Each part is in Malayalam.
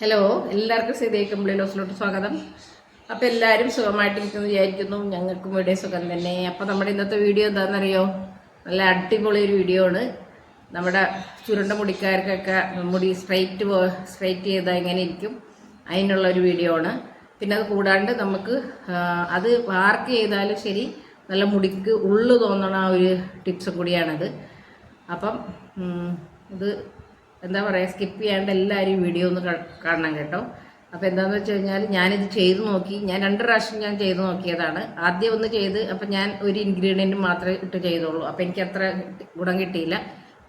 ഹലോ എല്ലാവർക്കും സീതേ കമ്പിളിലോസിലോട്ട് സ്വാഗതം. അപ്പോൾ എല്ലാവരും സുഖമായിട്ടിരിക്കുന്നു വിചാരിക്കുന്നു. ഞങ്ങൾക്കും ഇവിടെ സുഖം തന്നെ. അപ്പോൾ നമ്മുടെ ഇന്നത്തെ വീഡിയോ എന്താണെന്നറിയോ? നല്ല അടിപൊളി ഒരു വീഡിയോ ആണ്. നമ്മുടെ ചുരുണ്ട മുടിക്കാർക്കൊക്കെ മുടി സ്ട്രൈറ്റ് സ്ട്രൈറ്റ് ചെയ്താൽ എങ്ങനെ ഇരിക്കും. അതിനുള്ള ഒരു വീഡിയോ ആണ്. പിന്നെ അത് കൂടാണ്ട് നമുക്ക് അത് വാർക്ക് ചെയ്താലും ശരി നല്ല മുടിക്ക് ഉള്ളു തോന്നണ ആ ഒരു ടിപ്സ് കൂടിയാണത്. അപ്പം ഇത് എന്താ പറയുക സ്കിപ്പ് ചെയ്യാണ്ട് എല്ലാവരും വീഡിയോ ഒന്ന് കാണണം കേട്ടോ. അപ്പോൾ എന്താണെന്ന് വെച്ച് കഴിഞ്ഞാൽ ഞാനിത് ചെയ്ത് നോക്കി. ഞാൻ രണ്ട് പ്രാവശ്യം ഞാൻ ചെയ്ത് നോക്കിയതാണ്. ആദ്യം ഒന്ന് ചെയ്ത് അപ്പം ഞാൻ ഒരു ഇൻഗ്രീഡിയന്റ് മാത്രമേ ഇട്ട് ചെയ്തോളൂ അപ്പോൾ എനിക്ക് അത്ര ഗുണം കിട്ടിയില്ല.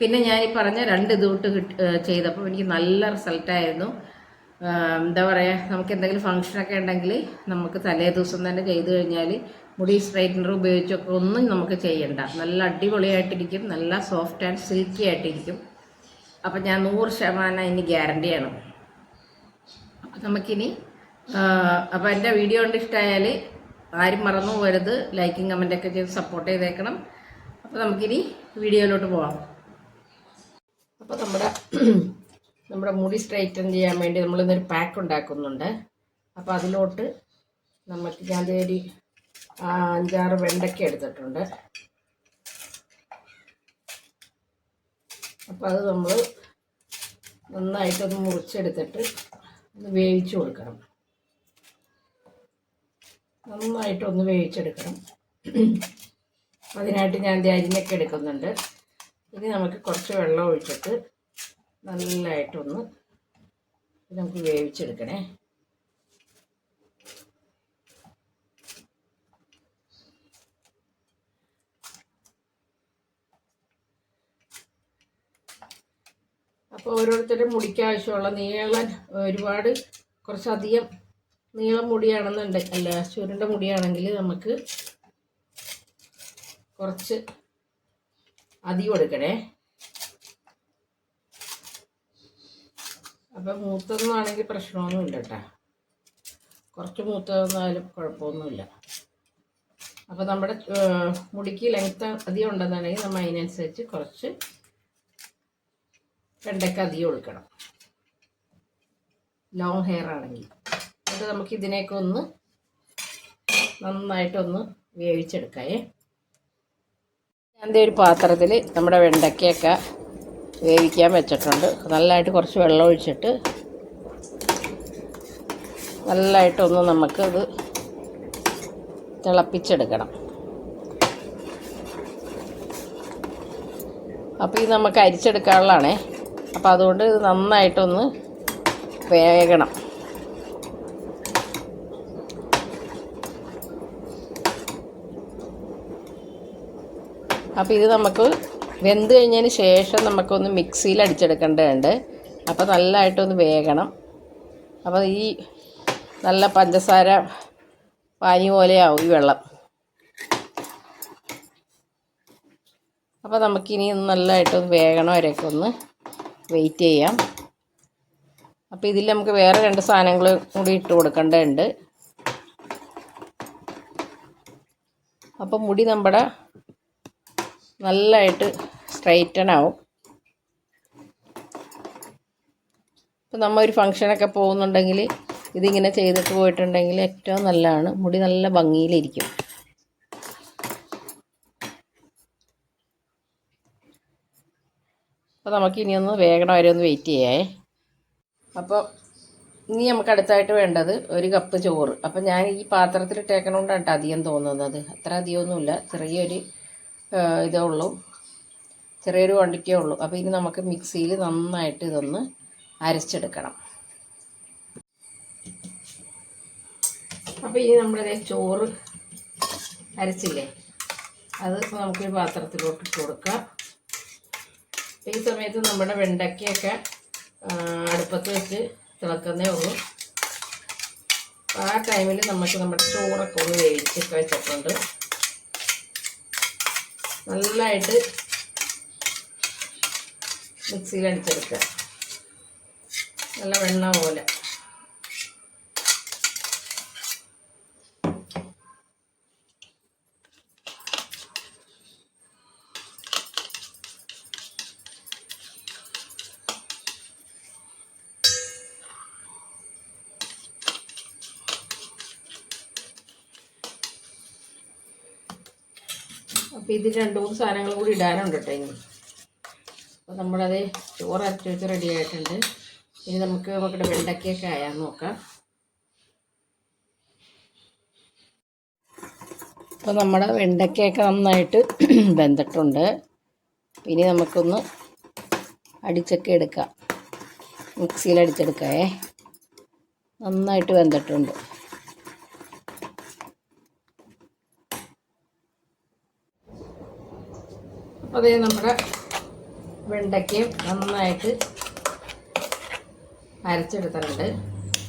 പിന്നെ ഞാൻ ഈ പറഞ്ഞ രണ്ട് ഇത് ഇട്ട് കിട്ടി ചെയ്തപ്പോൾ എനിക്ക് നല്ല റിസൾട്ടായിരുന്നു എന്താ പറയുക നമുക്ക് എന്തെങ്കിലും ഫംഗ്ഷനൊക്കെ ഉണ്ടെങ്കിൽ നമുക്ക് തലേ ദിവസം തന്നെ ചെയ്ത് കഴിഞ്ഞാൽ മുടി സ്ട്രൈറ്റനർ ഉപയോഗിച്ചൊക്കെ ഒന്നും നമുക്ക് ചെയ്യണ്ട. നല്ല അടിപൊളിയായിട്ടിരിക്കും. നല്ല സോഫ്റ്റ് ആൻഡ് സിൽക്കി ആയിട്ടിരിക്കും. അപ്പം ഞാൻ നൂറ് ശതമാനം അതിന് ഗ്യാരണ്ടിയാണ് അപ്പം നമുക്കിനി അപ്പോൾ എന്റെ വീഡിയോ കൊണ്ട് ഇഷ്ടമായാൽ ആരും മറന്നു പോകരുത്. ലൈക്കും കമന്റൊക്കെ ചെയ്ത് സപ്പോർട്ട് ചെയ്തേക്കണം. അപ്പോൾ നമുക്കിനി വീഡിയോയിലോട്ട് പോവാം. അപ്പോൾ നമ്മുടെ നമ്മുടെ മുടി സ്ട്രൈറ്റൻ ചെയ്യാൻ വേണ്ടി നമ്മൾ ഇന്നൊരു പാക്ക് ഉണ്ടാക്കുന്നുണ്ട്. അപ്പോൾ അതിലോട്ട് നമുക്ക് ഞാൻ ഒരു അഞ്ചാറ് വെണ്ടയ്ക്ക എടുത്തിട്ടുണ്ട്. അപ്പോൾ അത് നമ്മൾ നന്നായിട്ടൊന്ന് മുറിച്ചെടുത്തിട്ട് ഒന്ന് വേവിച്ച് കൊടുക്കണം. നന്നായിട്ടൊന്ന് വേവിച്ചെടുക്കണം. അതിനായിട്ട് ഞാൻ അരിഞ്ഞൊക്കെ എടുക്കുന്നുണ്ട്. ഇനി നമുക്ക് കുറച്ച് വെള്ളം ഒഴിച്ചിട്ട് നല്ലതായിട്ടൊന്ന് നമുക്ക് വേവിച്ചെടുക്കണേ. അപ്പോൾ ഓരോരുത്തരുടെ മുടിക്ക് ആവശ്യമുള്ള നീളം ഒരുപാട് കുറച്ചധികം നീളം മുടിയാണെന്നുണ്ട്. അല്ല ചുരുണ്ട മുടിയാണെങ്കിൽ നമുക്ക് കുറച്ച് അധികം എടുക്കണേ അപ്പം മൂത്തൊന്നും ആണെങ്കിൽ പ്രശ്നമൊന്നുമില്ല കേട്ടോ. കുറച്ച് മൂത്തതെന്നാലും കുഴപ്പമൊന്നുമില്ല. അപ്പോൾ നമ്മുടെ മുടിക്ക് ലെങ്ത്ത് അധികം ഉണ്ടെന്നുണ്ടെങ്കിൽ നമ്മൾ അതിനനുസരിച്ച് കുറച്ച് വെണ്ടയ്ക്ക അധികം ഒഴുക്കണം. ലോങ് ഹെയർ ആണെങ്കിൽ. എന്നിട്ട് നമുക്ക് ഇതിനെയൊക്കെ ഒന്ന് നന്നായിട്ടൊന്ന് വേവിച്ചെടുക്കായേ ഞാൻ ഒരു പാത്രത്തിൽ നമ്മുടെ വെണ്ടയ്ക്കയൊക്കെ വേവിക്കാൻ വെച്ചിട്ടുണ്ട്. നല്ലതായിട്ട് കുറച്ച് വെള്ളം ഒഴിച്ചിട്ട് നല്ലതായിട്ടൊന്ന് നമുക്ക് ഇത് തിളപ്പിച്ചെടുക്കണം. അപ്പോൾ ഇത് നമുക്ക് അരിച്ചെടുക്കാനുള്ളതാണേ. അപ്പോൾ അതുകൊണ്ട് ഇത് നന്നായിട്ടൊന്ന് വേകണം. അപ്പോൾ ഇത് നമുക്ക് വെന്ത് കഴിഞ്ഞതിന് ശേഷം നമുക്കൊന്ന് മിക്സിയിൽ അടിച്ചെടുക്കേണ്ടതുണ്ട്. അപ്പോൾ നല്ലതായിട്ടൊന്ന് വേകണം. അപ്പോൾ ഈ നല്ല പഞ്ചസാര പാനി പോലെയാവും ഈ വെള്ളം. അപ്പോൾ നമുക്കിനി നല്ലതായിട്ടൊന്ന് വേകണം വരെയൊക്കെ ഒന്ന് വെയിറ്റ് ചെയ്യാം. അപ്പോൾ ഇതിൽ നമുക്ക് വേറെ രണ്ട് സാധനങ്ങൾ കൂടി ഇട്ട് കൊടുക്കേണ്ടതുണ്ട്. അപ്പോൾ മുടി നമ്മുടെ നല്ലതായിട്ട് സ്ട്രൈറ്റൺ ആവും. ഇപ്പം നമ്മൾ ഒരു ഫങ്ഷനൊക്കെ പോകുന്നുണ്ടെങ്കിൽ ഇതിങ്ങനെ ചെയ്തിട്ട് പോയിട്ടുണ്ടെങ്കിൽ ഏറ്റവും നല്ലതാണ്. മുടി നല്ല ഭംഗിയിലിരിക്കും. അപ്പോൾ നമുക്ക് ഇനി ഒന്ന് വേഗം വരെ ഒന്ന് വെയിറ്റ് ചെയ്യേ. അപ്പോൾ ഇനി നമുക്ക് അടുത്തായിട്ട് വേണ്ടത് ഒരു കപ്പ് ചോറ്. അപ്പോൾ ഞാൻ ഈ പാത്രത്തിൽ ഇട്ടേക്കണോണ്ടാണ് കേട്ടോ അധികം തോന്നുന്നത്. അത്ര അധികമൊന്നുമില്ല. ചെറിയൊരു ഇതേ ഉള്ളൂ. ചെറിയൊരു ക്വാണ്ടിറ്റിയേ ഉള്ളൂ. അപ്പോൾ ഇനി നമുക്ക് മിക്സിയിൽ നന്നായിട്ട് ഇതൊന്ന് അരച്ചെടുക്കണം. അപ്പോൾ ഇനി നമ്മുടെ ചോറ് അരച്ചില്ലേ? അത് നമുക്കൊരു പാത്രത്തിലോട്ട് കൊടുക്കാം. ഈ സമയത്ത് നമ്മുടെ വെണ്ടയ്ക്കയൊക്കെ അടുപ്പത്ത് വെച്ച് തിളക്കുന്നേ ഉള്ളൂ. ആ ടൈമിൽ നമുക്ക് നമ്മുടെ ചോറൊക്കെ ഒന്ന് വേവിച്ചൊക്കെ വെച്ചിട്ടുണ്ട്. നല്ലതായിട്ട് മിക്സിയിൽ അടിച്ചെടുക്കുക നല്ല വെണ്ണ പോലെ. അപ്പോൾ ഇതിൽ രണ്ട് മൂന്ന് സാധനങ്ങൾ കൂടി ഇടാനുണ്ട് കേട്ടോ ഇനി. അപ്പോൾ നമ്മളത് ചോറ് അരച്ച് വെച്ച് റെഡി ആയിട്ടുണ്ട്. ഇനി നമുക്ക് നമുക്കിടെ വെണ്ടയ്ക്കൊക്കെ ആയാൽ നോക്കാം. അപ്പോൾ നമ്മുടെ വെണ്ടയ്ക്കൊക്കെ നന്നായിട്ട് വെന്തിട്ടുണ്ട്. ഇനി നമുക്കൊന്ന് അടിച്ചൊക്കെ എടുക്കാം. മിക്സിയിൽ അടിച്ചെടുക്കാവേ നന്നായിട്ട് വെന്തിട്ടുണ്ട്. അതേ നമ്മുടെ വെണ്ടയ്ക്കയും നന്നായിട്ട് അരച്ചെടുത്തിട്ടുണ്ട്.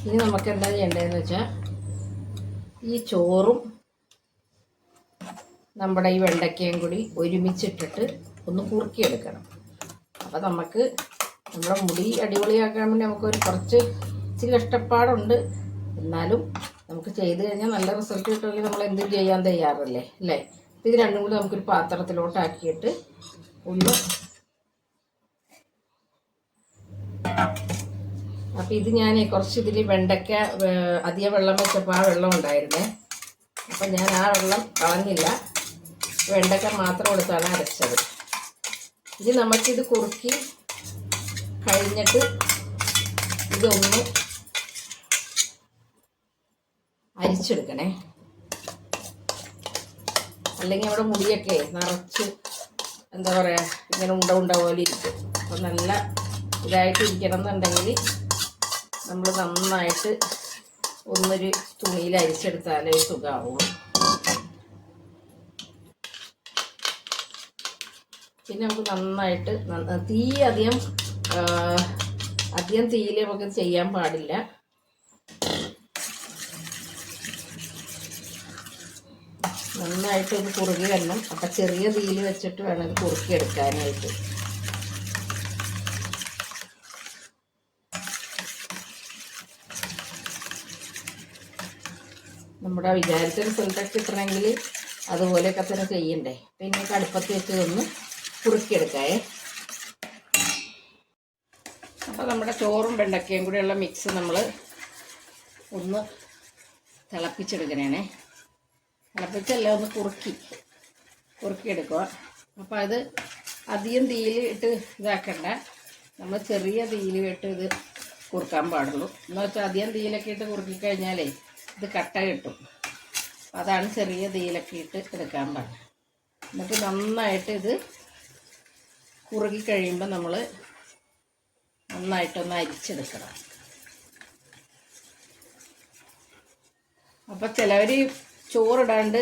ഇനി നമുക്ക് എന്താ ചെയ്യേണ്ടതെന്ന് വെച്ചാൽ ഈ ചോറും നമ്മുടെ ഈ വെണ്ടയ്ക്കയും കൂടി ഒരുമിച്ചിട്ടിട്ട് ഒന്ന് കുറുക്കിയെടുക്കണം. അപ്പോൾ നമുക്ക് നമ്മുടെ മുടി അടിപൊളിയാക്കാൻ വേണ്ടി നമുക്കൊരു കുറച്ച് ഇച്ചിരി കഷ്ടപ്പാടുണ്ട്. എന്നാലും നമുക്ക് ചെയ്ത് കഴിഞ്ഞാൽ നല്ല റിസൾട്ട് കിട്ടുമെങ്കിൽ നമ്മൾ എന്തും ചെയ്യാൻ തയ്യാറല്ലേ? അല്ലേ? ഇത് രണ്ടും കൂടി നമുക്കൊരു പാത്രത്തിലോട്ടാക്കിയിട്ട് ഒന്ന് അപ്പം ഇത് ഞാൻ കുറച്ച് ഇതിൽ വെണ്ടയ്ക്ക അധിക വെള്ളം വെച്ചപ്പോൾ ആ വെള്ളം ഉണ്ടായിരുന്നേ. അപ്പം ഞാൻ ആ വെള്ളം കളഞ്ഞില്ല. വെണ്ടയ്ക്ക മാത്രം എടുത്താണ് അരച്ചത്. ഇനി നമുക്കിത് കുറുക്കി കഴിഞ്ഞിട്ട് ഇതൊന്ന് അരിച്ചെടുക്കണേ. അല്ലെങ്കിൽ അവിടെ മുടിയൊക്കെ നിറച്ച് എന്താ പറയുക ഇങ്ങനെ ഉണ്ട ഉണ്ട പോലെ ഇരിക്കും. അപ്പം നല്ല ഇതായിട്ട് ഇരിക്കണം എന്നുണ്ടെങ്കിൽ നമ്മൾ നന്നായിട്ട് ഒന്നൊരു തുണിയിൽ അരിച്ചെടുത്താലേ സുഖമാവുള്ളൂ പിന്നെ നമുക്ക് നന്നായിട്ട് തീ അധികം അധികം തീയിൽ നമുക്ക് ചെയ്യാൻ പാടില്ല. നന്നായിട്ട് ഇത് കുറുകി വരണം. അപ്പം ചെറിയ തീയിൽ വെച്ചിട്ട് വേണം ഇത് കുറുക്കി എടുക്കാനായിട്ട് നമ്മുടെ വിചാരിച്ച റിസൾട്ടൊക്കെ കിട്ടണമെങ്കിൽ അതുപോലെയൊക്കെ തന്നെ ചെയ്യണ്ടേ. പിന്നെ കടുപ്പത്ത് വെച്ച് ഒന്ന് കുറുക്കിയെടുക്കാവേ അപ്പോൾ നമ്മുടെ ചോറും വെണ്ടക്കയും കൂടെയുള്ള മിക്സ് നമ്മൾ ഒന്ന് തിളപ്പിച്ചെടുക്കണേ തിളപ്പിച്ചല്ല ഒന്ന് കുറുക്കി കുറുക്കിയെടുക്കുക. അപ്പോൾ അത് അധികം തീയിൽ ഇട്ട് ഇതാക്കണ്ട. നമ്മൾ ചെറിയ തീയിൽ ഇട്ട് ഇത് കുറുക്കാൻ പാടുള്ളൂ. എന്ന് വെച്ചാൽ അധികം തീയിലൊക്കെ ഇട്ട് കുറുക്കി കഴിഞ്ഞാലേ ഇത് കട്ട കിട്ടും. അതാണ് ചെറിയ തീയിലൊക്കെ ഇട്ട് എടുക്കാൻ പാടില്ല എന്നിട്ട് നന്നായിട്ട് ഇത് കുറുകി കഴിയുമ്പോൾ നമ്മൾ നന്നായിട്ടൊന്ന് അരിച്ചെടുക്കണം. അപ്പം ചിലവർ ചോറിടാണ്ട്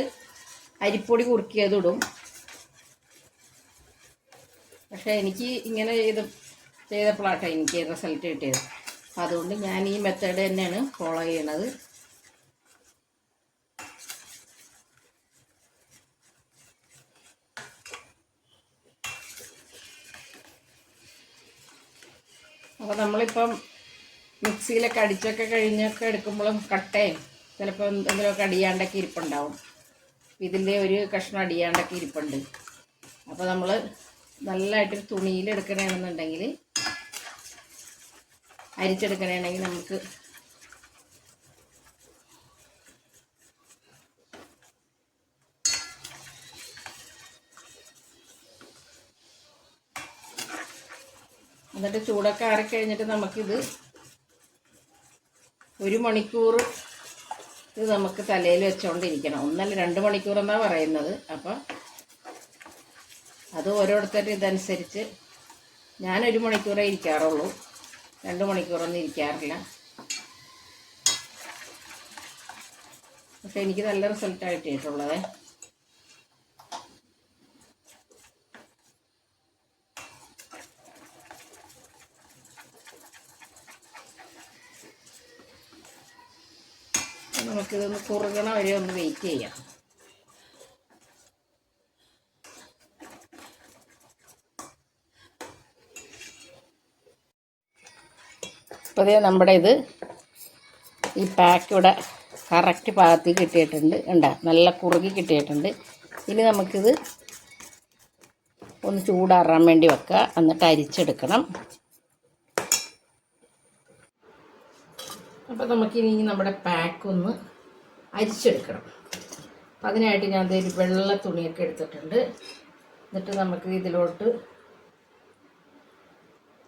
അരിപ്പൊടി കുറുക്കിയതിടും. പക്ഷെ എനിക്ക് ഇങ്ങനെ ചെയ്ത് ചെയ്തപ്പോഴാട്ടോ എനിക്ക് റിസൾട്ട് കിട്ടിയത്. അതുകൊണ്ട് ഞാൻ ഈ മെത്തേഡ് തന്നെയാണ് ഫോളോ ചെയ്യണത്. അപ്പോൾ നമ്മളിപ്പം മിക്സിയിലൊക്കെ അടിച്ചൊക്കെ കഴിഞ്ഞൊക്കെ എടുക്കുമ്പോഴും കട്ടയും ചിലപ്പോൾ എന്തെങ്കിലുമൊക്കെ അടിയാണ്ടൊക്കെ ഇരിപ്പുണ്ടാവും. ഇതിന്റെ ഒരു കഷ്ണം അടിയാണ്ടൊക്കെ ഇരിപ്പുണ്ട്. അപ്പോൾ നമ്മൾ നല്ലതായിട്ടൊരു തുണിയിൽ എടുക്കണമെന്നുണ്ടെങ്കിൽ അരിച്ചെടുക്കണമെങ്കിൽ നമുക്ക് എന്നിട്ട് ചൂടൊക്കെ ആറിക്കഴിഞ്ഞിട്ട് നമുക്കിത് ഒരു മണിക്കൂർ ഇത് നമുക്ക് തലയിൽ വെച്ചുകൊണ്ടിരിക്കണം ഒന്നല്ല രണ്ട് മണിക്കൂർ എന്നാണ് പറയുന്നത്. അപ്പം അത് ഓരോരുത്തരുടെ ഇതനുസരിച്ച് ഞാൻ ഞാനൊരു മണിക്കൂറേ ഇരിക്കാറുള്ളൂ. രണ്ട് മണിക്കൂറൊന്നും ഇരിക്കാറില്ല. പക്ഷെ എനിക്ക് നല്ല റിസൾട്ടായിട്ട് കിട്ടുള്ളത് നമുക്കിതൊന്ന് കുറുകണ വരെ ഒന്ന് വെയിറ്റ് ചെയ്യാം. അപ്പോൾ ഇതേ നമ്മുടെ ഇത് ഈ പാക്ക് ഇവിടെ കറക്റ്റ് പാകത്തിൽ കിട്ടിയിട്ടുണ്ട്. ഉണ്ട നല്ല കുറുകി കിട്ടിയിട്ടുണ്ട്. ഇനി നമുക്കിത് ഒന്ന് ചൂടാറാൻ വേണ്ടി വെക്കുക എന്നിട്ട് അരിച്ചെടുക്കണം. അപ്പോൾ നമുക്കിനി നമ്മുടെ പാക്ക് ഒന്ന് അരിച്ചെടുക്കണം. അപ്പം അതിനായിട്ട് ഞാൻ ഒരു വെള്ള തുണിയൊക്കെ എടുത്തിട്ടുണ്ട്. എന്നിട്ട് നമുക്ക് ഇതിലോട്ട്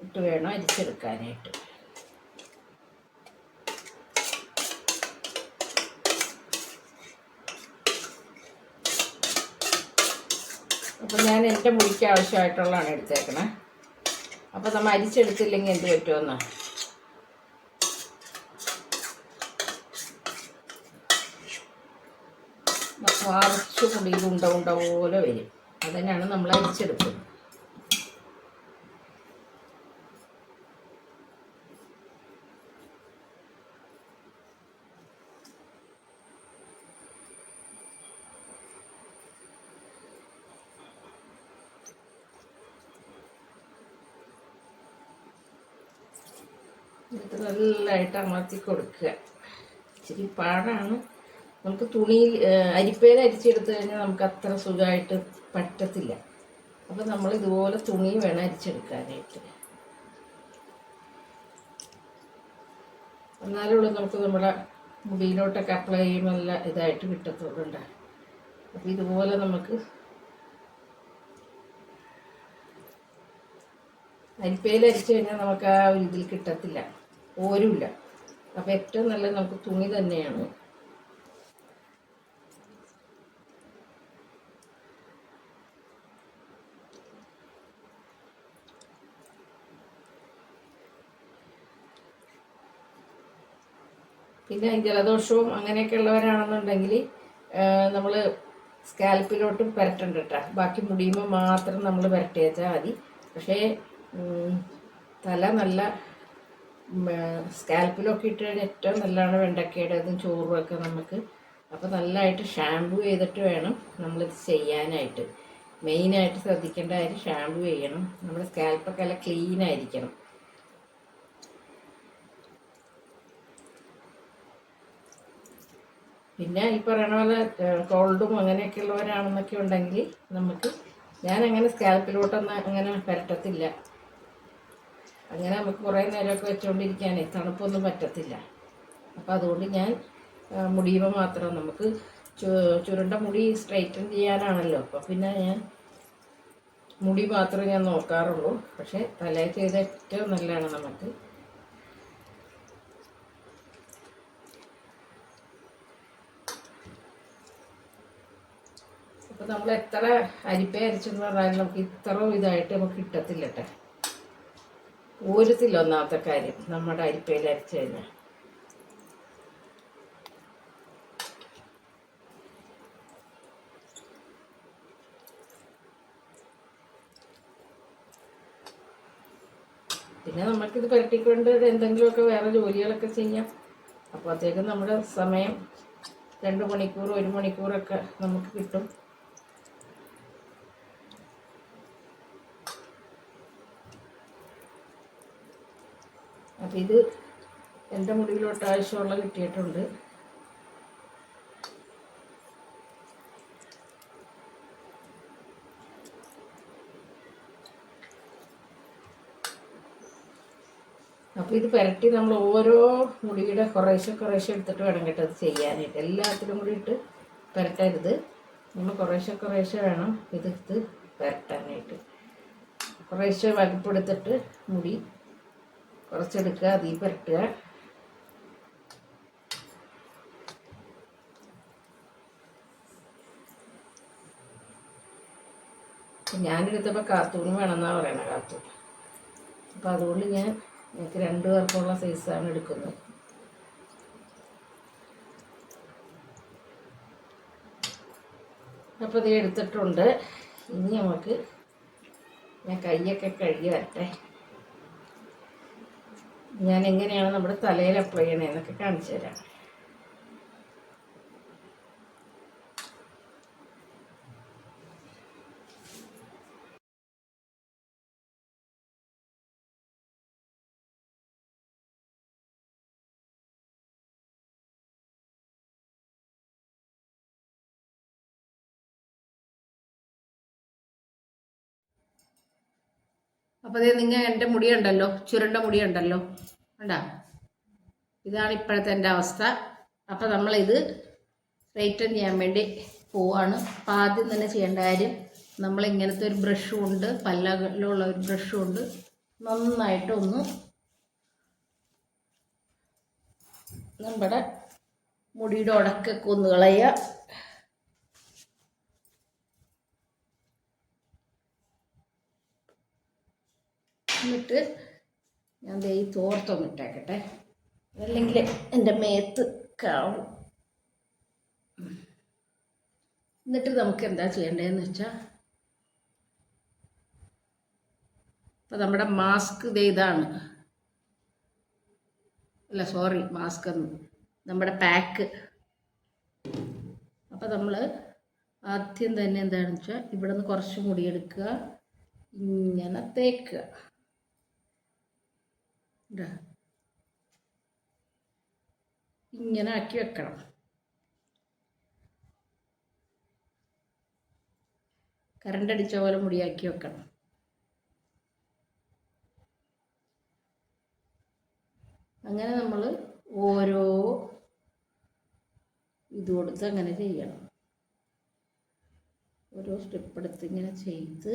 ഇട്ട് വേണം അരിച്ചെടുക്കാനായിട്ട്. അപ്പം ഞാൻ എന്റെ മുടിക്ക് ആവശ്യമായിട്ടുള്ളതാണ് എടുത്തേക്കണേ. അപ്പം നമ്മൾ അരിച്ചെടുത്തില്ലെങ്കിൽ എന്ത് പറ്റുമെന്ന്? വാർച്ച് മുടിയിൽ ഉണ്ട ഉണ്ട പോലെ വരും. അതിനാണ് നമ്മൾ അരിച്ചെടുക്കുന്നത്. നല്ലതായിട്ട് അമർത്തി കൊടുക്കുക. ഇച്ചിരി പാടാണ്. നമുക്ക് തുണിയിൽ അരിപ്പയിൽ അരിച്ചെടുത്ത് കഴിഞ്ഞാൽ നമുക്ക് അത്ര സുഖമായിട്ട് പറ്റത്തില്ല. അപ്പം നമ്മൾ ഇതുപോലെ തുണി വേണം അരിച്ചെടുക്കാനായിട്ട്. എന്നാലേ ഉള്ളൂ നമുക്ക് നമ്മുടെ മുടിയിലോട്ടൊക്കെ അപ്ലൈ ചെയ്യുമ്പോൾ നല്ല ഇതായിട്ട് കിട്ടത്തുള്ളൂ ഉണ്ടാ അപ്പം ഇതുപോലെ നമുക്ക് അരിപ്പയിൽ അരിച്ചു കഴിഞ്ഞാൽ നമുക്ക് ആ ഒരു ഇതിൽ കിട്ടത്തില്ല. ഓരുമില്ല അപ്പം ഏറ്റവും നല്ലത് നമുക്ക് തുണി തന്നെയാണ്. പിന്നെ ജലദോഷവും അങ്ങനെയൊക്കെ ഉള്ളവരാണെന്നുണ്ടെങ്കിൽ നമ്മൾ സ്കാൽപ്പിലോട്ട് പുരട്ടണ്ട കേട്ടോ ബാക്കി മുടിയുമ്പോൾ മാത്രം നമ്മൾ പുരട്ടിയേച്ചാൽ മതി. പക്ഷേ തല നല്ല സ്കാൽപ്പിലൊക്കെ ഇട്ട് കഴിഞ്ഞാൽ ഏറ്റവും നല്ലതാണ് വെണ്ടക്കയുടെ അതും ചോറും ഒക്കെ നമുക്ക് അപ്പോൾ നല്ലതായിട്ട് ഷാമ്പു ചെയ്തിട്ട് വേണം നമ്മളിത് ചെയ്യാനായിട്ട്. മെയിനായിട്ട് ശ്രദ്ധിക്കേണ്ട കാര്യം ഷാമ്പു ചെയ്യണം. നമ്മുടെ സ്കാൽപ്പൊക്കെ നല്ല ക്ലീൻ ആയിരിക്കണം പിന്നെ ഈ പറയണ പോലെ കോൾഡും അങ്ങനെയൊക്കെ ഉള്ളവരാണെന്നൊക്കെ ഉണ്ടെങ്കിൽ നമുക്ക് ഞാൻ അങ്ങനെ സ്കാൽപ്പിലോട്ടൊന്നും അങ്ങനെ പറ്റത്തില്ല അങ്ങനെ നമുക്ക് കുറേ നേരമൊക്കെ വെച്ചുകൊണ്ടിരിക്കാനേ തണുപ്പൊന്നും പറ്റത്തില്ല. അപ്പോൾ അതുകൊണ്ട് ഞാൻ മുടിയുമ്പോൾ മാത്രം നമുക്ക് ചുരുണ്ട മുടി സ്ട്രൈറ്റൻ ചെയ്യാനാണല്ലോ. അപ്പോൾ പിന്നെ ഞാൻ മുടി മാത്രമേ ഞാൻ നോക്കാറുള്ളൂ. പക്ഷേ തലയിൽ ചെയ്ത ഏറ്റവും നല്ലതാണ് നമുക്ക് നമ്മൾ എത്ര അരിപ്പ അരിച്ചെന്ന് പറഞ്ഞാലും നമുക്ക് ഇത്ര ഇതായിട്ട് നമുക്ക് കിട്ടത്തില്ലട്ടെ ഊരത്തില്ല ഒന്നാമത്തെ കാര്യം നമ്മുടെ അരിപ്പയിൽ അരിച്ചു കഴിഞ്ഞാൽ പിന്നെ നമുക്കിത് പരട്ടിക്കൊണ്ട് എന്തെങ്കിലുമൊക്കെ വേറെ ജോലികളൊക്കെ ചെയ്യാം. അപ്പോഴത്തേക്കും നമ്മുടെ സമയം രണ്ട് മണിക്കൂർ ഒരു മണിക്കൂറൊക്കെ നമുക്ക് കിട്ടും. അപ്പം ഇത് എന്റെ മുടിയിലോട്ട് ആവശ്യമുള്ള കിട്ടിയിട്ടുണ്ട്. അപ്പോൾ ഇത് പുരട്ടി നമ്മൾ ഓരോ മുടിയുടെ കുറേശ്ശെ കുറേശ്ശെ എടുത്തിട്ട് വേണം കേട്ടോ അത് ചെയ്യാനായിട്ട്. എല്ലാത്തിലും കൂടി ഇട്ട് പുരട്ടരുത്. നമ്മൾ കുറേശ്ശെ കുറേശ്ശെ വേണം ഇതെടുത്ത് പുരട്ടാനായിട്ട്. കുറേശ്ശെ വകുപ്പെടുത്തിട്ട് മുടി കുറച്ചെടുക്കുക തീ പുരട്ടുക. ഞാനെടുത്തപ്പോൾ കാർത്തൂണ് വേണമെന്നാണ് പറയണത് കാർത്തൂൺ അപ്പോൾ അതുകൊണ്ട് ഞാൻ എനിക്ക് രണ്ട് പേർക്കുള്ള സൈസാണ് എടുക്കുന്നത്. അപ്പോൾ ഇത് എടുത്തിട്ടുണ്ട്. ഇനി നമുക്ക് ഞാൻ കൈയൊക്കെ കഴുകി വരട്ടെ. ഞാൻ എങ്ങനെയാണ് നമ്മുടെ തലയിൽ അപ്ലൈ ചെയ്യണതെന്നൊക്കെ കാണിച്ചു തരാം അപ്പോൾ ഇത് നിങ്ങൾ എന്റെ മുടിയുണ്ടല്ലോ ചുരുണ്ട മുടിയുണ്ടല്ലോ കണ്ടാ? ഇതാണ് ഇപ്പോഴത്തെ എന്റെ അവസ്ഥ. അപ്പോൾ നമ്മളിത് സ്ട്രൈറ്റൻ ചെയ്യാൻ വേണ്ടി പോവാണ്. അപ്പം ആദ്യം തന്നെ ചെയ്യേണ്ട കാര്യം നമ്മൾ ഇങ്ങനത്തെ ഒരു ബ്രഷും ഉണ്ട് പല്ലകളിലുള്ള ഒരു ബ്രഷും ഉണ്ട് നന്നായിട്ട് ഒന്ന് നമ്മുടെ മുടിയുടെ ഉടക്കൊക്കെ ഒന്ന് കളയുക. എന്നിട്ട് ഞാൻ ദേ ഈ തോർത്തൊന്ന് ഇട്ടേക്കട്ടെ. അല്ലെങ്കിൽ എന്റെ മേത്ത് കാവും. എന്നിട്ട് നമുക്ക് എന്താ ചെയ്യേണ്ടതെന്ന് വെച്ചാൽ ഇപ്പം നമ്മുടെ മാസ്ക് ദേ ഇതാണ്. അല്ല സോറി മാസ്ക് എന്ന്. നമ്മുടെ പാക്ക്. അപ്പം നമ്മൾ ആദ്യം തന്നെ എന്താണെന്ന് വെച്ചാൽ ഇവിടെ നിന്ന് കുറച്ച് മുടിയെടുക്കുക ഇങ്ങനെ തേക്കുക. ഇങ്ങനെ ആക്കി വെക്കണം. കറണ്ട് അടിച്ച പോലെ മുടിയാക്കി വെക്കണം. അങ്ങനെ നമ്മൾ ഓരോ ഇത് കൊടുത്ത് അങ്ങനെ ചെയ്യണം. ഓരോ സ്റ്റെപ്പ് എടുത്ത് ഇങ്ങനെ ചെയ്ത്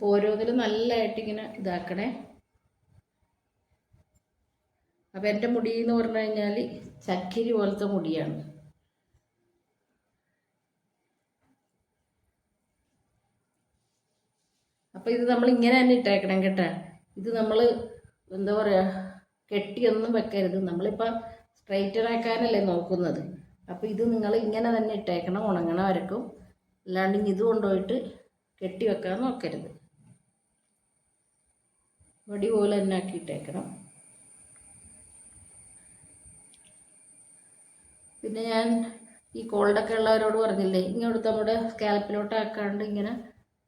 അപ്പോൾ ഓരോന്നിലും നല്ലതായിട്ട് ഇങ്ങനെ ഇതാക്കണേ. അപ്പം എന്റെ മുടി എന്ന് പറഞ്ഞു കഴിഞ്ഞാൽ ചക്കിരി പോലത്തെ മുടിയാണ്. അപ്പം ഇത് നമ്മൾ ഇങ്ങനെ തന്നെ ഇട്ടേക്കണം കേട്ടോ. ഇത് നമ്മൾ എന്താ പറയുക കെട്ടിയൊന്നും വെക്കരുത്. നമ്മളിപ്പോൾ സ്ട്രൈറ്റർ ആക്കാനല്ലേ നോക്കുന്നത്. അപ്പോൾ ഇത് നിങ്ങൾ ഇങ്ങനെ തന്നെ ഇട്ടേക്കണം ഉണങ്ങണ വരക്കും. അല്ലാണ്ട് ഇത് കൊണ്ടുപോയിട്ട് കെട്ടി വെക്കാൻ നോക്കരുത്. വടി പോലെ തന്നെ ആക്കിയിട്ടേക്കണം പിന്നെ ഞാൻ ഈ കോൾഡൊക്കെ ഉള്ളവരോട് പറഞ്ഞില്ലേ ഇങ്ങോട്ട് നമ്മുടെ സ്കാൽപ്പിലോട്ട് ആക്കാണ്ട് ഇങ്ങനെ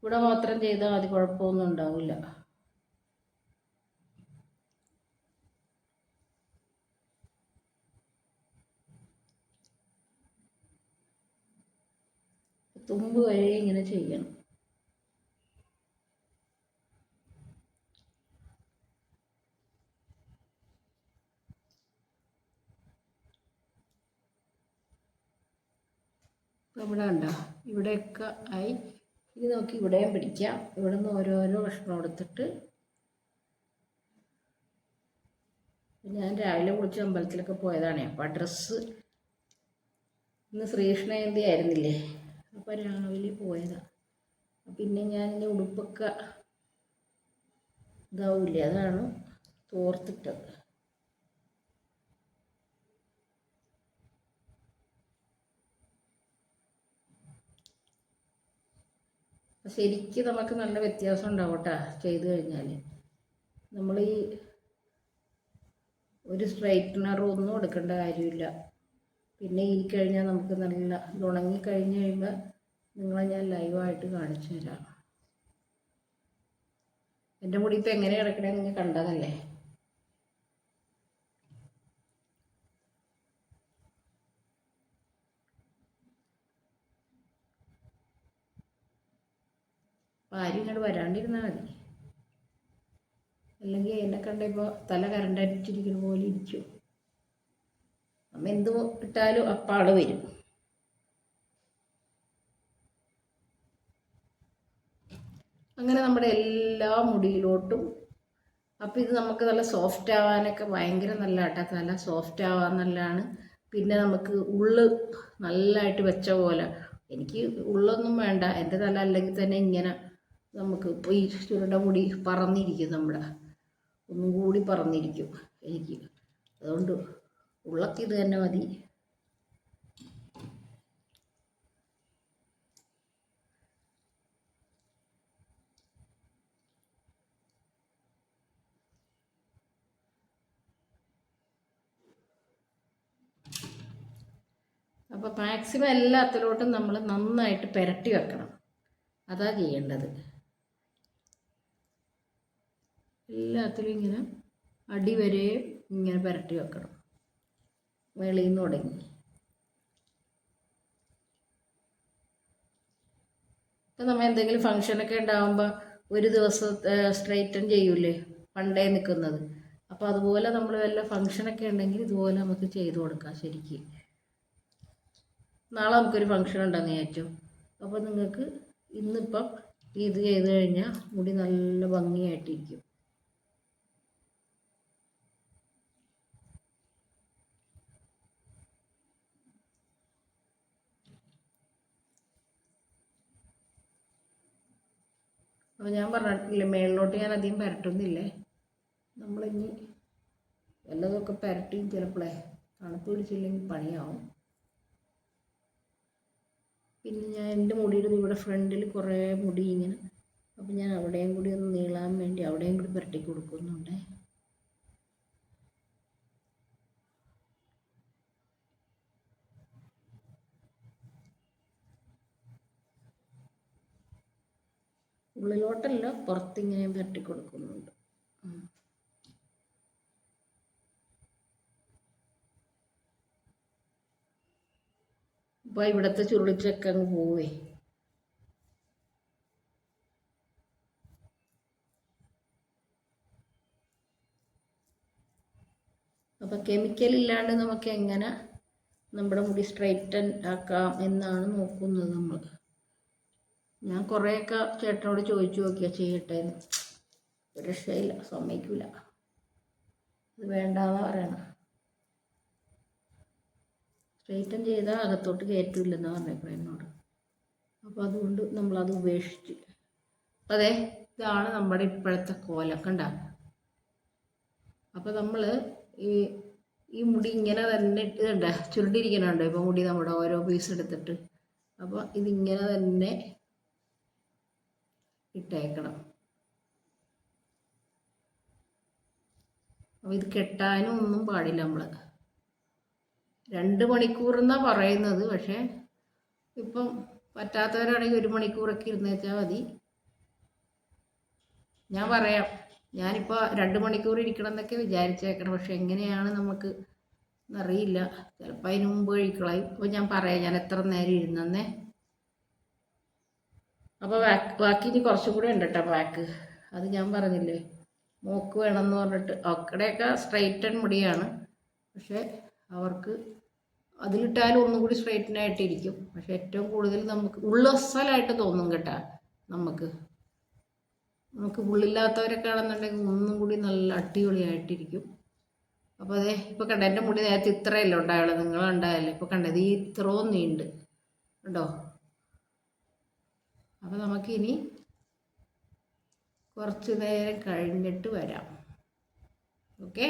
ഇവിടെ മാത്രം ചെയ്താൽ മതി കുഴപ്പമൊന്നും ഉണ്ടാവില്ല. തുമ്പ് വരെ ഇങ്ങനെ ചെയ്യണം ഇപ്പം ഇവിടെ കണ്ടോ? ഇവിടെയൊക്കെ ആയി. ഇനി നോക്കി ഇവിടെയും പിടിക്കാം. ഇവിടെ നിന്ന് ഓരോരോ കഷ്ണം എടുത്തിട്ട് ഞാൻ രാവിലെ കുളിച്ച് അമ്പലത്തിലൊക്കെ പോയതാണ്. അപ്പോൾ ഡ്രസ്സ് ഇന്ന് ശ്രീകൃഷ്ണജയന്തി ആയിരുന്നില്ലേ? അപ്പോൾ രാവിലെ പോയതാണ് പിന്നെ ഞാൻ ഇനി ഉടുപ്പൊക്കെ ഇതാവില്ലേ അതാണ് തോർത്തിട്ടത്. ശരിക്കും നമുക്ക് നല്ല വ്യത്യാസം ഉണ്ടാവും കേട്ടോ ചെയ്ത് കഴിഞ്ഞാൽ നമ്മൾ ഈ ഒരു സ്ട്രൈറ്റ്നറും ഒന്നും എടുക്കേണ്ട കാര്യമില്ല. പിന്നെ ഈ കഴിഞ്ഞാൽ നമുക്ക് നല്ല ഉണങ്ങി കഴിഞ്ഞ് കഴിയുമ്പോൾ നിങ്ങളെ ഞാൻ ലൈവായിട്ട് കാണിച്ചു തരാം. എന്റെ മുടി ഇപ്പം എങ്ങനെ കിടക്കണേ നിങ്ങൾ കണ്ടതല്ലേ? അപ്പം ആരും ഇങ്ങോട്ട് വരാണ്ടിരുന്നാൽ മതി. അല്ലെങ്കിൽ എന്നെ കണ്ട ഇപ്പോൾ തല കരണ്ടടിച്ചിരിക്കുന്ന പോലെ ഇരിക്കും. അമ്മ എന്ത് ഇട്ടാലും അപ്പാൾ വരും. അങ്ങനെ നമ്മുടെ എല്ലാ മുടിയിലോട്ടും അപ്പം ഇത് നമുക്ക് നല്ല സോഫ്റ്റ് ആവാനൊക്കെ ഭയങ്കര നല്ല കേട്ടോ തല സോഫ്റ്റ് ആവാൻ നല്ലതാണ് പിന്നെ നമുക്ക് ഉള്ള് നല്ലതായിട്ട് വെച്ച പോലെ. എനിക്ക് ഉള്ളൊന്നും വേണ്ട. എന്റെ തല അല്ലെങ്കിൽ തന്നെ ഇങ്ങനെ നമുക്ക് ഇപ്പോൾ ഈ ചുരുണ്ട മുടി പറന്നിരിക്കും നമ്മുടെ. ഒന്നും കൂടി പറന്നിരിക്കും എനിക്ക്. അതുകൊണ്ട് ഉള്ളൊക്കെ തന്നെ മതി. അപ്പോൾ മാക്സിമം എല്ലാത്തിലോട്ടും നമ്മൾ നന്നായിട്ട് പുരട്ടി വെക്കണം. അതാ ചെയ്യേണ്ടത്. എല്ലാത്തിലും ഇങ്ങനെ അടി വരെ ഇങ്ങനെ പുരട്ടി വെക്കണം. വെളിയിൽ നിന്ന് തുടങ്ങി. ഇപ്പം നമ്മൾ എന്തെങ്കിലും ഫങ്ഷനൊക്കെ ഉണ്ടാകുമ്പോൾ ഒരു ദിവസം സ്ട്രൈറ്റൻ ചെയ്യൂലേ? പണ്ടേ നിൽക്കുന്നത് അപ്പോൾ അതുപോലെ നമ്മൾ വല്ല ഫങ്ഷനൊക്കെ ഉണ്ടെങ്കിൽ ഇതുപോലെ നമുക്ക് ചെയ്തു കൊടുക്കാം ശരിക്കും. നാളെ നമുക്കൊരു ഫംഗ്ഷൻ ഉണ്ടെന്ന് വിചാരിച്ചു. അപ്പോൾ നിങ്ങൾക്ക് ഇന്നിപ്പം ഇത് ചെയ്ത് കഴിഞ്ഞാൽ മുടി നല്ല ഭംഗിയായിട്ടിരിക്കും. അപ്പോൾ ഞാൻ പറഞ്ഞിട്ടില്ലേ മേളിലോട്ട് ഞാൻ അധികം പരട്ടുന്നില്ലേ? നമ്മളിനി വല്ലതൊക്കെ പരട്ടിയും ചിലപ്പോഴേ തണുപ്പ് പിടിച്ചില്ലെങ്കിൽ പണിയാവും. പിന്നെ ഞാൻ എന്റെ മുടിയുടെ ഇവിടെ ഫ്രണ്ടിൽ കുറേ മുടി ഇങ്ങനെ അപ്പം ഞാൻ അവിടെയും കൂടി ഒന്ന് നീളാൻ വേണ്ടി അവിടെയും കൂടി പുരട്ടി കൊടുക്കുന്നുണ്ട്. ഉള്ളിലോട്ടല്ല പുറത്തിങ്ങനെ പുരട്ടി കൊടുക്കുന്നുണ്ട്. അപ്പോൾ ഇവിടുത്തെ ചുരുളിച്ചൊക്കെ അങ്ങ് പോവേ. അപ്പോൾ കെമിക്കൽ ഇല്ലാണ്ട് നമുക്ക് എങ്ങനെ നമ്മുടെ മുടി സ്ട്രൈറ്റൻ ആക്കാം എന്നാണ് നോക്കുന്നത് നമ്മൾ ഞാൻ കുറേയൊക്കെ ചേട്ടനോട് ചോദിച്ചു നോക്കിയാ ചെയ്യട്ടെ എന്ന് രക്ഷയില്ല സമ്മതിക്കില്ല ഇത് വേണ്ടാന്ന് പറയണം. സ്ട്രൈറ്റൻ ചെയ്താൽ അകത്തോട്ട് കയറ്റില്ലെന്ന് പറഞ്ഞപ്പോൾ എന്നോട്. അപ്പോൾ അതുകൊണ്ട് നമ്മളത് ഉപേക്ഷിച്ച്. അതെ ഇതാണ് നമ്മുടെ ഇപ്പോഴത്തെ കോലൊക്കെ കണ്ട അപ്പോൾ നമ്മൾ ഈ ഈ മുടി ഇങ്ങനെ തന്നെ ഇതുണ്ട് ചുരുണ്ടിരിക്കണുണ്ടോ ഇപ്പോൾ മുടി നമ്മുടെ ഓരോ പീസ് എടുത്തിട്ട്. അപ്പോൾ ഇതിങ്ങനെ തന്നെ ഇട്ടേക്കണം. അപ്പോൾ ഇത് കെട്ടാനും ഒന്നും പാടില്ല നമ്മൾ രണ്ട് മണിക്കൂർ എന്നാണ് പറയുന്നത് പക്ഷേ ഇപ്പം പറ്റാത്തവരാണെങ്കിൽ ഒരു മണിക്കൂറൊക്കെ ഇരുന്നേച്ചാൽ മതി. ഞാൻ പറയാം ഞാനിപ്പോൾ രണ്ട് മണിക്കൂർ ഇരിക്കണം എന്നൊക്കെ വിചാരിച്ചേക്കണം പക്ഷെ എങ്ങനെയാണ് നമുക്ക് എന്നറിയില്ല. ചിലപ്പോൾ അതിന് മുമ്പ് കഴിക്കളയും ഞാൻ പറയാം ഞാൻ എത്ര നേരം ഇരുന്നേ അപ്പോൾ വാക്ക് ഇനി കുറച്ചും കൂടെ ഉണ്ട് കേട്ടോ ബാക്ക് അത് ഞാൻ പറഞ്ഞില്ലേ മോക്ക് വേണമെന്ന് പറഞ്ഞിട്ട്. അക്കടെയൊക്കെ സ്ട്രൈറ്റൺ മുടിയാണ്. പക്ഷേ അവർക്ക് അതിലിട്ടാലും ഒന്നും കൂടി സ്ട്രൈറ്റൻ ആയിട്ടിരിക്കും. പക്ഷെ ഏറ്റവും കൂടുതൽ നമുക്ക് ഉള്ളസ്സലായിട്ട് തോന്നും കേട്ടാ നമുക്ക് നമുക്ക് ഉള്ളില്ലാത്തവരൊക്കെ ആണെന്നുണ്ടെങ്കിൽ ഒന്നും കൂടി നല്ല അടിപൊളിയായിട്ടിരിക്കും. അപ്പോൾ അതെ ഇപ്പോൾ കണ്ട എന്റെ മുടി നേരത്തെ ഇത്രയല്ലേ ഉണ്ടായുള്ളൂ. നിങ്ങൾ ഉണ്ടായല്ലേ ഇപ്പോൾ കണ്ടത് ഈ ഇത്രയും നീണ്ട്. ഉണ്ടോ അപ്പോൾ നമുക്കിനി കുറച്ച് നേരം കഴിഞ്ഞിട്ട് വരാം. ഓക്കെ?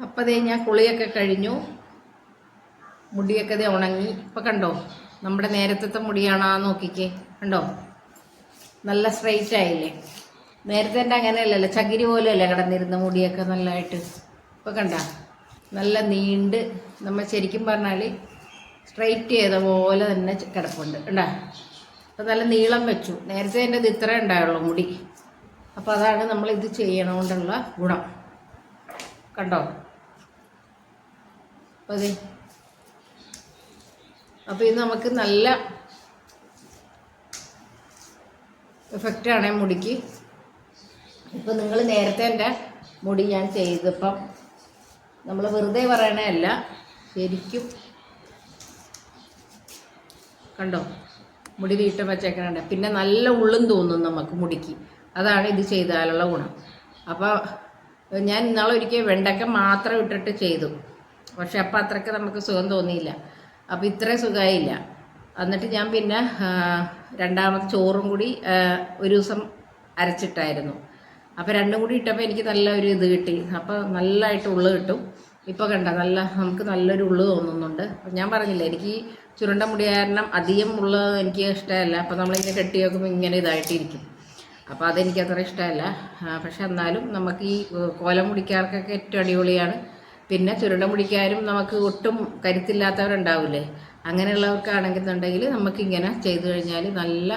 അപ്പൊ ദേ ഞാൻ കുളിയൊക്കെ കഴിഞ്ഞു. മുടിയൊക്കെ ദേ ഉണങ്ങി. ഇപ്പം കണ്ടോ? നമ്മുടെ നേരത്തെ മുടിയാണോ നോക്കിക്കേ. കണ്ടോ? നല്ല സ്ട്രൈറ്റ് ആയില്ലേ? നേരത്തെ എന്റെ അങ്ങനെയല്ലല്ലോ. ചകിരി പോലെയല്ലേ കിടന്നിരുന്ന മുടിയൊക്കെ നല്ലതായിട്ട് ഇപ്പം കണ്ട? നല്ല നീണ്ട് നമ്മൾ ശരിക്കും പറഞ്ഞാൽ സ്ട്രൈറ്റ് ചെയ്ത പോലെ തന്നെ കിടപ്പുണ്ട്. ഉണ്ടാ അപ്പം നല്ല നീളം വെച്ചു. നേരത്തെ എന്റെ ഇത് ഇത്രേ ഉണ്ടായുള്ളൂ മുടി. അപ്പോൾ അതാണ് നമ്മൾ ഇത് ചെയ്യണോണ്ടുള്ള ഗുണം. കണ്ടോ? അപ്പോൾ അതെ അപ്പോൾ ഇത് നമുക്ക് നല്ല എഫക്റ്റാണ് മുടിക്ക്. ഇപ്പം നിങ്ങൾ നേരത്തെ എന്റെ മുടി ഞാൻ ചെയ്തപ്പം നമ്മൾ വെറുതെ പറയണതല്ല. ശരിക്കും കണ്ടോ? മുടി വീട്ടം വെച്ചേക്കണുണ്ട്. പിന്നെ നല്ല ഉള്ളും തോന്നും നമുക്ക് മുടിക്ക്. അതാണ് ഇത് ചെയ്താലുള്ള ഗുണം. അപ്പോൾ ഞാൻ ഇന്നാളെ ഒരിക്കൽ വെണ്ടക്ക മാത്രം ഇട്ടിട്ട് ചെയ്തു. പക്ഷെ അപ്പം അത്രയ്ക്ക് നമുക്ക് സുഖം തോന്നിയില്ല. അപ്പോൾ ഇത്രയും സുഖമായില്ല എന്നിട്ട് ഞാൻ പിന്നെ രണ്ടാമത് രണ്ടാമത്തെ ചോറും കൂടി ഒരു ദിവസം അരച്ചിട്ടായിരുന്നു. അപ്പോൾ രണ്ടും കൂടി ഇട്ടപ്പോൾ എനിക്ക് നല്ല ഒരു ഇത് കിട്ടി. അപ്പോൾ നല്ലതായിട്ട് ഉള്ളു കിട്ടും. ഇപ്പോൾ കണ്ട നല്ല നമുക്ക് നല്ലൊരു ഉള്ളു തോന്നുന്നുണ്ട്. ഞാൻ പറഞ്ഞില്ല എനിക്ക് ചുരുണ്ട മുടി കാരണം അധികം ഉള്ളത് എനിക്ക് ഇഷ്ടമല്ല. അപ്പോൾ നമ്മളിങ്ങനെ കെട്ടി വെക്കുമ്പോൾ ഇങ്ങനെ ഇതായിട്ടിരിക്കും. അപ്പോൾ അതെനിക്ക് അത്ര ഇഷ്ടമല്ല. പക്ഷെ എന്നാലും നമുക്ക് ഈ കോലം മുടിക്കാർക്കൊക്കെ ഏറ്റവും അടിപൊളിയാണ്. പിന്നെ ചുരുണ്ട മുടിക്കാരും നമുക്ക് ഒട്ടും കരുത്തില്ലാത്തവരുണ്ടാവില്ലേ? എന്നുണ്ടെങ്കിൽ നമുക്കിങ്ങനെ ചെയ്തു കഴിഞ്ഞാൽ നല്ല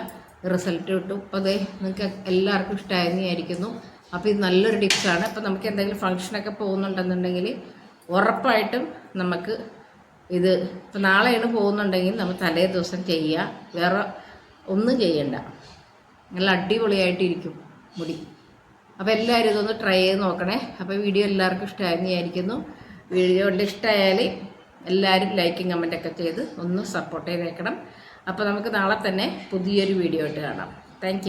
റിസൾട്ട് കിട്ടും. അപ്പോൾ അതേ നിങ്ങൾക്ക് എല്ലാവർക്കും ഇഷ്ടമായെന്ന് വിചാരിക്കുന്നു. അപ്പോൾ ഇത് നല്ലൊരു ടിപ്സാണ്. അപ്പോൾ നമുക്ക് എന്തെങ്കിലും ഫങ്ഷനൊക്കെ പോകുന്നുണ്ടെന്നുണ്ടെങ്കിൽ ഉറപ്പായിട്ടും നമുക്ക് ഇത് ഇപ്പോൾ നാളെയാണ് പോകുന്നുണ്ടെങ്കിൽ നമ്മൾ തലേ ദിവസം ചെയ്യുക. വേറെ ഒന്നും ചെയ്യണ്ട. നല്ല അടിപൊളിയായിട്ടിരിക്കും മുടി. അപ്പോൾ എല്ലാവരും ഇതൊന്ന് ട്രൈ ചെയ്ത് നോക്കണേ. അപ്പോൾ വീഡിയോ എല്ലാവർക്കും ഇഷ്ടമായെന്ന് വിചാരിക്കുന്നു. വീഡിയോ കൊണ്ട് ഇഷ്ടമായാൽ എല്ലാവരും ലൈക്കും കമന്റൊക്കെ ചെയ്ത് ഒന്ന് സപ്പോർട്ട് ചെയ്തേക്കണം. അപ്പോൾ നമുക്ക് നാളെ തന്നെ പുതിയൊരു വീഡിയോ ആയിട്ട് കാണാം. താങ്ക്